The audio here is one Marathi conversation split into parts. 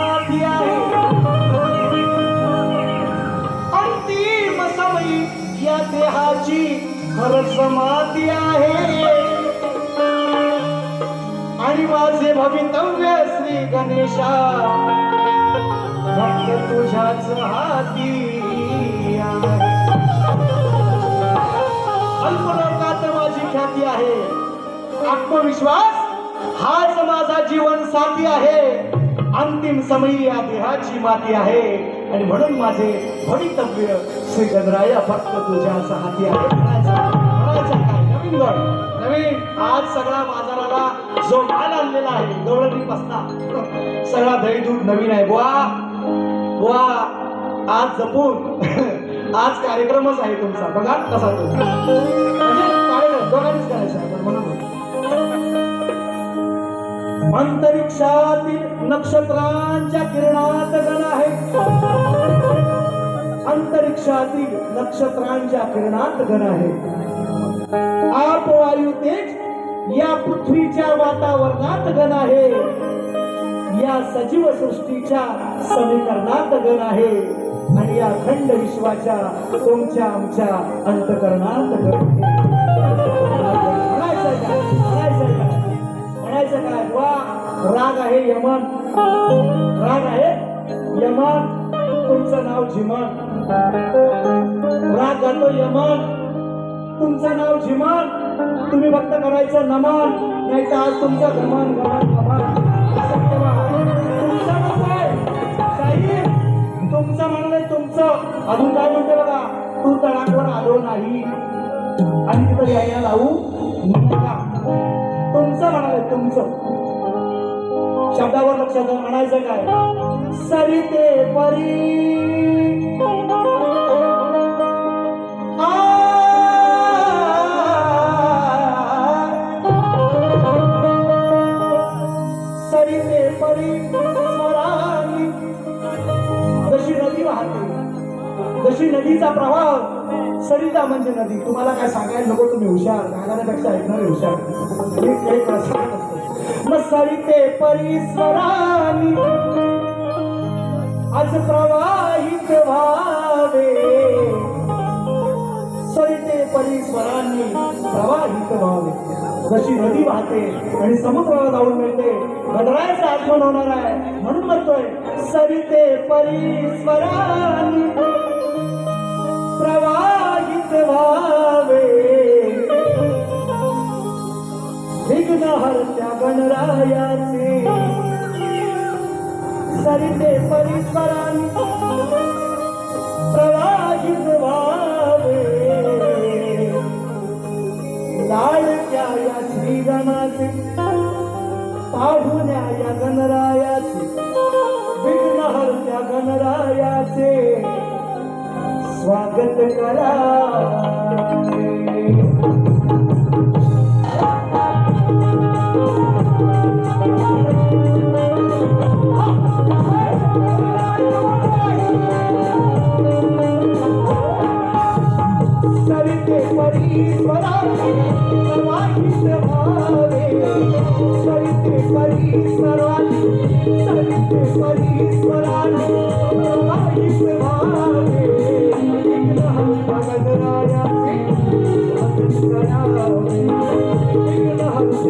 जीवन आहे. अंतिम समयी या देहाची खरंच समाधी आहे. आणि माझे भवितव्य श्री गणेशा फक्त तुझ्याच हाती अल्पलोकात माझी ख्याती आहे. आत्मविश्वास हाच माझा जीवन साथी आहे. अंतिम समयी या देहाची माती आहे. आणि म्हणून माझे भवितव्य श्री गणराया फक्त तुझ्या हाती आहे. काय? नवीन गड नवीन. आज सगळा बाजाराला जो माल आणलेला आहे गवळणी बसता. सगळा दही दूध नवीन आहे. बुवा बुवा आज जपून. आज कार्यक्रमच आहे तुमचा. बघा कसा तो. म्हणजे काय दोघांनीच करायचं. अंतरिक्षातील नक्षत्रांच्या किरणात गण आहे. अंतरिक्षातील नक्षत्रांच्या किरणात गण आहे. आप वायू तेज या पृथ्वीच्या वातावरणात गण आहे. या सजीव सृष्टीच्या समीकरणात गण आहे. आणि या खंड विश्वाच्या तुमच्या आमच्या अंतकरणात गण आहे. राग आहे यमन. राग आहे यमन. तुमचं नाव झिमन राग गातो यमन. तुमचं नाव झिमन तुम्ही फक्त करायचं नमन. नाही तर आज तुमचं गमन गमन गमन तुमचं म्हणणं साहेब तुमचं म्हणणं तुमचं. अजून काय म्हणते बघा? तू तळावर आलो नाही. आणि तिथं यायला लावू नका. तुमचं म्हणाले तुमचं. शब्दावर लक्ष द्या म्हणायचं काय? सरिते परी. सरिते परी जशी नदी नदीचा प्रवाह सरिता म्हणजे नदी. तुम्हाला काय सांगायला नको तुम्ही हुशार. सांगण्यापेक्षा ऐकणारे हुशार. मसळीते सरिते परिसरानी. आज प्रवाहित व्हावे. सळीते परिस्वरांनी प्रवाहित व्हावे. जशी नदी वाहते आणि समुद्राला जाऊन मिळते गडरायचं आगमन होणार आहे. म्हणून म्हणतोय सरिते परिस्वरांनी प्रवाहित व्हावे. विघ्न हरते गणरायाचे. सरिते परिस्वरांनी प्रवाहित व्हावे. लाडक्या या श्रीरामाचे पाहुण्या या गणरायाचे विघ्नहर्त्या गणरायाचे. स्वागत करा. सरिते परीश्वराने प्रवाहित व्हावे सरिते परीश्वराने सरिते परीश्वराने प्रवाहित व्हावे विघ्नहर्ता गणरायाचे स्वागत करावे विघ्नहर्ता गणरायाचे स्वागत करावे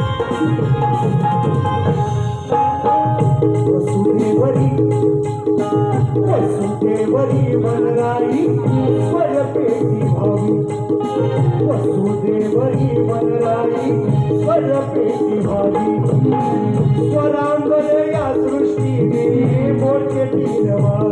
वसुदेवरी. वसुदेवरी वनराई स्वरपेटी भावी. वसुदेवरी वनराई स्वरपेटी भावी. स्वरांगण या सृष्टीने मोठे तीरवावी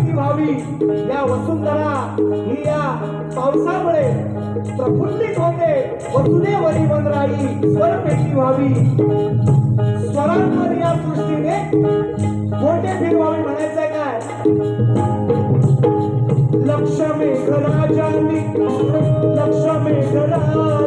व्हावी या वसुंधरा ही या पावसामुळे प्रफुल्लित होते. वसुदेवरी वनराई स्वरपेटी व्हावी. स्वरांवर या सृष्टीने मोठे फिरवावे म्हणायचं काय? लक्ष मेघराजांनी लक्ष मेघराजांनी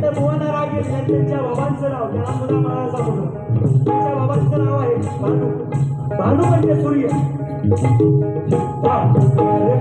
नाहीतर भुवन रागीर येईल त्यांच्या बाबांचं नाव त्याला सुद्धा मला सांगू त्यांच्या बाबांचं नाव आहे भानू. भानू म्हणजे सूर्य. भामुकावे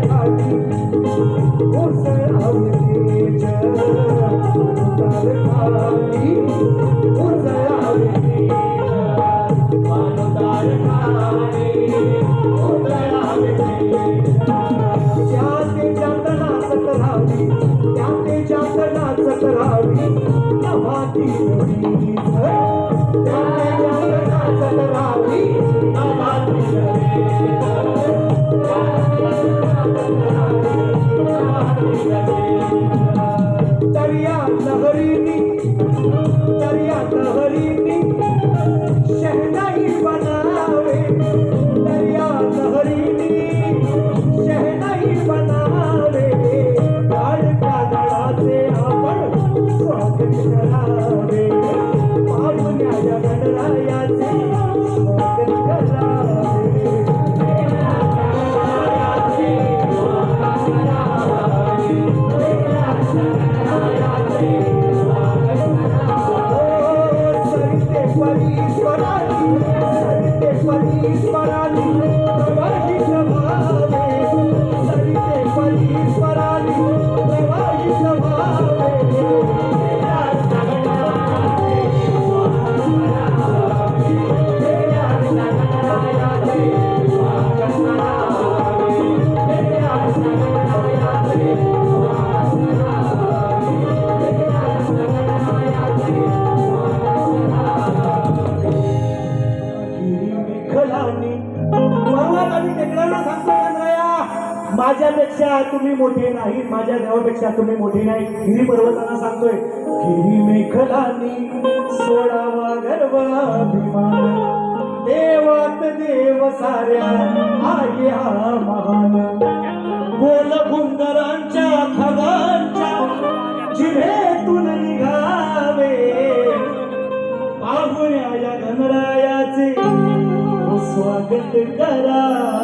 खलानी पर्वत आणि टेकड्यांना सांगतो चंद्रया माझ्यापेक्षा तुम्ही मोठे नाही माझ्या देवापेक्षा तुम्ही मोठे नाही. गिरी पर्वतांना सांगतोय गिरी मेखलानी सोडावा गर्वाभिमान. देवात देव साऱ्या आहे हा महान. बोल भुंगरांच्या खगांच्या जिभे पाहुण्या